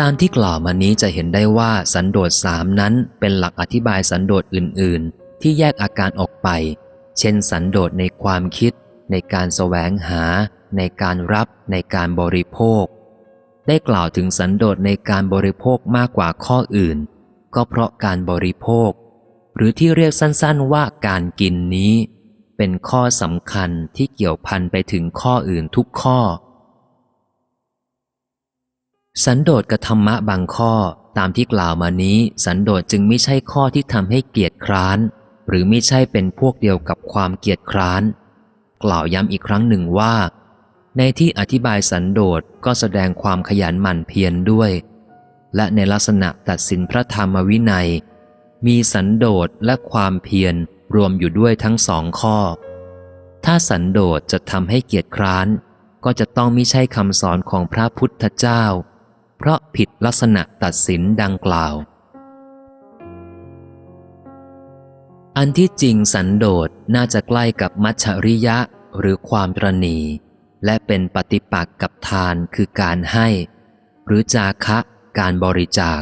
ตามที่กล่าวมานี้จะเห็นได้ว่าสันโดษสามนั้นเป็นหลักอธิบายสันโดษอื่น ๆ ที่แยกอาการออกไป เช่น สันโดษในความคิด ในการแสวงหา ในการรับ ในการบริโภค ได้กล่าวถึงสันโดษในการบริโภคมากกว่าข้ออื่น ก็เพราะการบริโภค หรือที่เรียกสั้นๆว่าการกินนี้ เป็นข้อสำคัญที่เกี่ยวพันไปถึงข้ออื่นทุกข้อ สันโดษกับธรรมะบางข้อตามที่กล่าวมานี้ สันโดษจึงไม่ใช่ข้อที่ทำให้เกียจคร้าน หรือไม่ใช่เป็นพวกเดียวกับความเกียจคร้าน กล่าวย้ำอีกครั้งหนึ่งว่า ในที่อธิบายสันโดษก็แสดงความขยันหมั่นเพียรด้วย และในลักษณะตัดสินพระธรรมวินัย มีสันโดษและความเพียรรวมอยู่ด้วยทั้งสองข้อ ถ้าสันโดษจะทำให้เกียจคร้าน ก็จะต้องไม่ใช่คำสอนของพระพุทธเจ้า เพราะผิดลักษณะตัดสินดังกล่าว อันที่จริงสันโดษน่าจะใกล้กับมัชชริยะหรือความตรณีและเป็นปฏิปักษ์กับทานคือการให้ หรือจาคะการบริจาค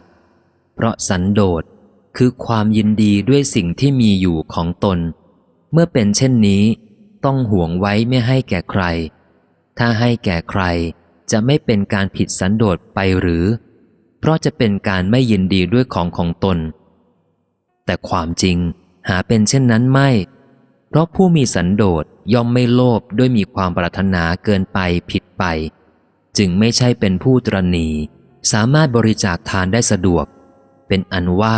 เพราะสันโดษคือความยินดีด้วยสิ่งที่มีอยู่ของตน เมื่อเป็นเช่นนี้ ต้องห่วงไว้ไม่ให้แก่ใคร ถ้าให้แก่ใคร จะไม่เป็นการผิดสันโดษไปหรือ เพราะจะเป็นการไม่ยินดีด้วยของของตน แต่ความจริงหาเป็นเช่นนั้นไม่ เพราะผู้มีสันโดษย่อมไม่โลภด้วยมีความปรารถนาเกินไปผิดไป จึงไม่ใช่เป็นผู้ตรณีสามารถบริจาคทานได้สะดวก เป็นอันว่า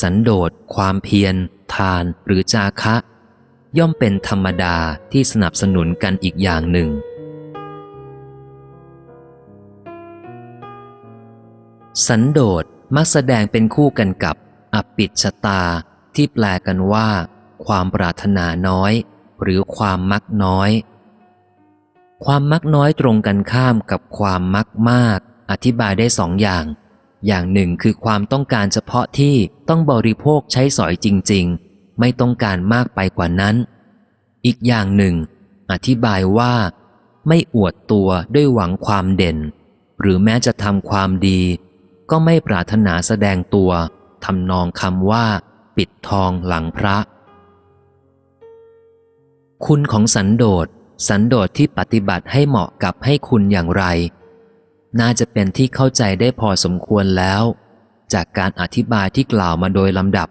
สันโดษความเพียร ทานหรือจาคะ ย่อมเป็นธรรมดาที่สนับสนุนกันอีกอย่างหนึ่ง สันโดษมักแสดงเป็นคู่กันกับอปิชตาที่แปลกันว่า ความปรารถนาน้อย หรือความมักน้อย ความมักน้อยตรงกันข้ามกับความมักมาก อธิบายได้สองอย่าง อย่างหนึ่งคือความต้องการเฉพาะที่ต้องบริโภคใช้สอยจริง ๆ ไม่ต้องการมากไปกว่านั้น อีกอย่างหนึ่ง อธิบายว่า ไม่อวดตัวด้วยหวังความเด่น หรือแม้จะทำความดี ก็ไม่ปรารถนาแสดงตัวทำนองคำว่า ปิดทองหลังพระ คุณของสันโดษสันโดษที่ปฏิบัติให้เหมาะกับให้คุณอย่างไร น่าจะเป็นที่เข้าใจได้พอสมควรแล้ว จากการอธิบายที่กล่าวมาโดยลำดับ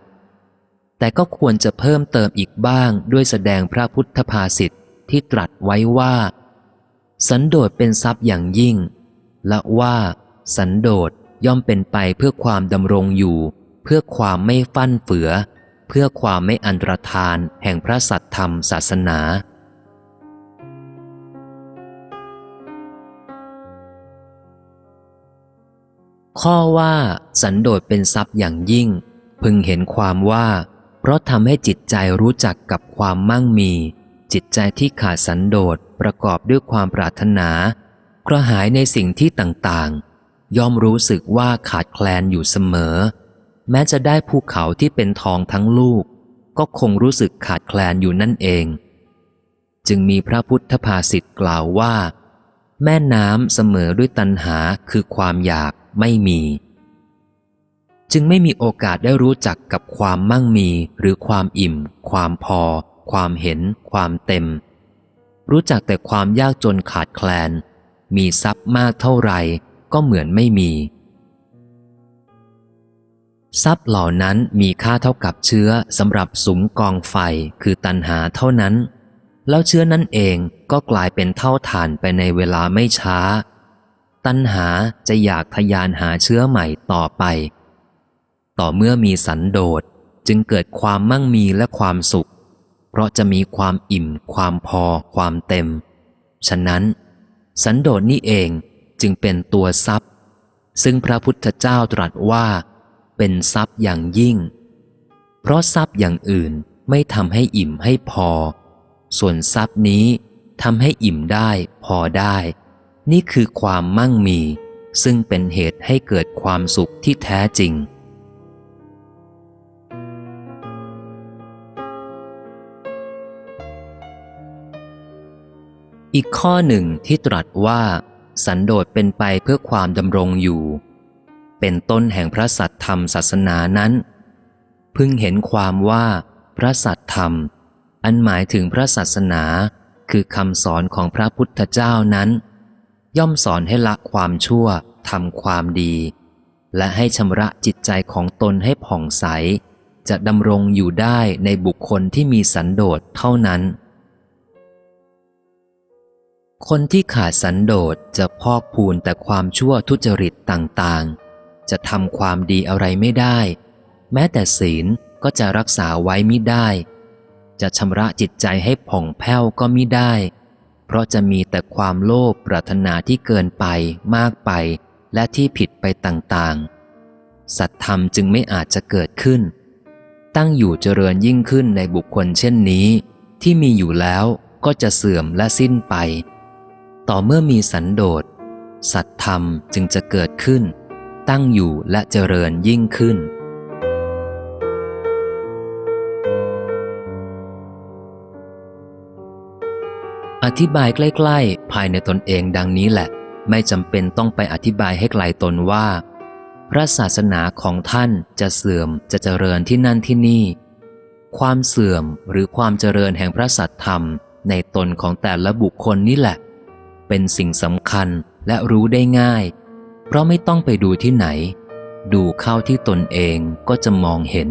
แต่ก็ควรจะเพิ่มเติมอีกบ้างด้วยแสดงพระพุทธภาษิตที่ตรัสไว้ว่า สันโดษเป็นทรัพย์อย่างยิ่ง และว่า สันโดษ ย่อมเป็นไปเพื่อความดำรงอยู่ เพื่อความไม่ฟั่นเฟือ เพื่อความไม่อันตรธานแห่งพระสัตธรรมศาสนา ข้อว่า สันโดษเป็นทรัพย์อย่างยิ่ง พึงเห็นความว่า เพราะทำให้จิตใจรู้จักกับความมั่งมี จิตใจที่ขาดสันโดษประกอบด้วยความปรารถนา กระหายในสิ่งที่ต่างๆ ย่อมรู้สึกว่าขาดแคลนอยู่เสมอ แม้จะได้ภูเขาที่เป็นทองทั้งลูก ก็คงรู้สึกขาดแคลนอยู่นั่นเอง จึงมีพระพุทธภาษิตกล่าวว่า แม่น้ำเสมอด้วยตัณหาคือความอยากไม่มี จึงไม่มีโอกาสได้รู้จักกับความมั่งมีหรือความอิ่ม ความพอ ความเห็น ความเต็ม รู้จักแต่ความยากจนขาดแคลน มีทรัพย์มากเท่าไหร่ ก็เหมือนไม่มี ทรัพย์เหล่านั้นมีค่าเท่ากับเชื้อสำหรับสุมกองไฟคือตันหาเท่านั้น แล้วเชื้อนั้นเองก็กลายเป็นเท่าฐานไปในเวลาไม่ช้า ตันหาจะอยากทยานหาเชื้อใหม่ต่อไป ต่อเมื่อมีสันโดษจึงเกิดความมั่งมีและความสุข เพราะจะมีความอิ่ม ความพอ ความเต็ม ฉะนั้น สันโดษนี่เอง จึงเป็นตัวทรัพย์ ซึ่งพระพุทธเจ้าตรัสว่า เป็นทรัพย์อย่างยิ่ง เพราะทรัพย์อย่างอื่นไม่ทำให้อิ่มให้พอ ส่วนทรัพย์นี้ทำให้อิ่มได้พอได้ นี่คือความมั่งมี ซึ่งเป็นเหตุให้เกิดความสุขที่แท้จริงอีกข้อหนึ่งที่ตรัสว่า สันโดษเป็นไปเพื่อความดำรงอยู่ เป็นต้นแห่งพระสัตธรรมศาสนานั้น พึงเห็นความว่าพระสัตธรรม อันหมายถึงพระศาสนาคือคำสอนของพระพุทธเจ้านั้น ย่อมสอนให้ละความชั่วทำความดี และให้ชำระจิตใจของตนให้ผ่องใส จะดำรงอยู่ได้ในบุคคลที่มีสันโดษเท่านั้น คนที่ขาดสันโดษจะพอกพูนแต่ความชั่วทุจริตต่างๆ จะทำความดีอะไรไม่ได้ แม้แต่ศีลก็จะรักษาไว้มิได้ จะชำระจิตใจให้ผ่องแผ้วก็มิได้ เพราะจะมีแต่ความโลภปรารถนาที่เกินไปมากไป และที่ผิดไปต่างๆ สัตธรรมจึงไม่อาจจะเกิดขึ้น ตั้งอยู่เจริญยิ่งขึ้นในบุคคลเช่นนี้ ที่มีอยู่แล้วก็จะเสื่อมและสิ้นไป ต่อเมื่อมีสันโดษ สัตธรรมจึงจะเกิดขึ้น ตั้งอยู่และเจริญยิ่งขึ้น อธิบายใกล้ๆ ภายในตนเองดังนี้แหละ ไม่จำเป็นต้องไปอธิบายให้ไกลตนว่า พระศาสนาของท่านจะเสื่อมจะเจริญที่นั่นที่นี่ ความเสื่อมหรือความเจริญแห่งพระสัตธรรมในตนของแต่ละบุคคลนี่แหละ เป็นสิ่งสำคัญและรู้ได้ง่าย เพราะไม่ต้องไปดูที่ไหน ดูเข้าที่ตนเองก็จะมองเห็น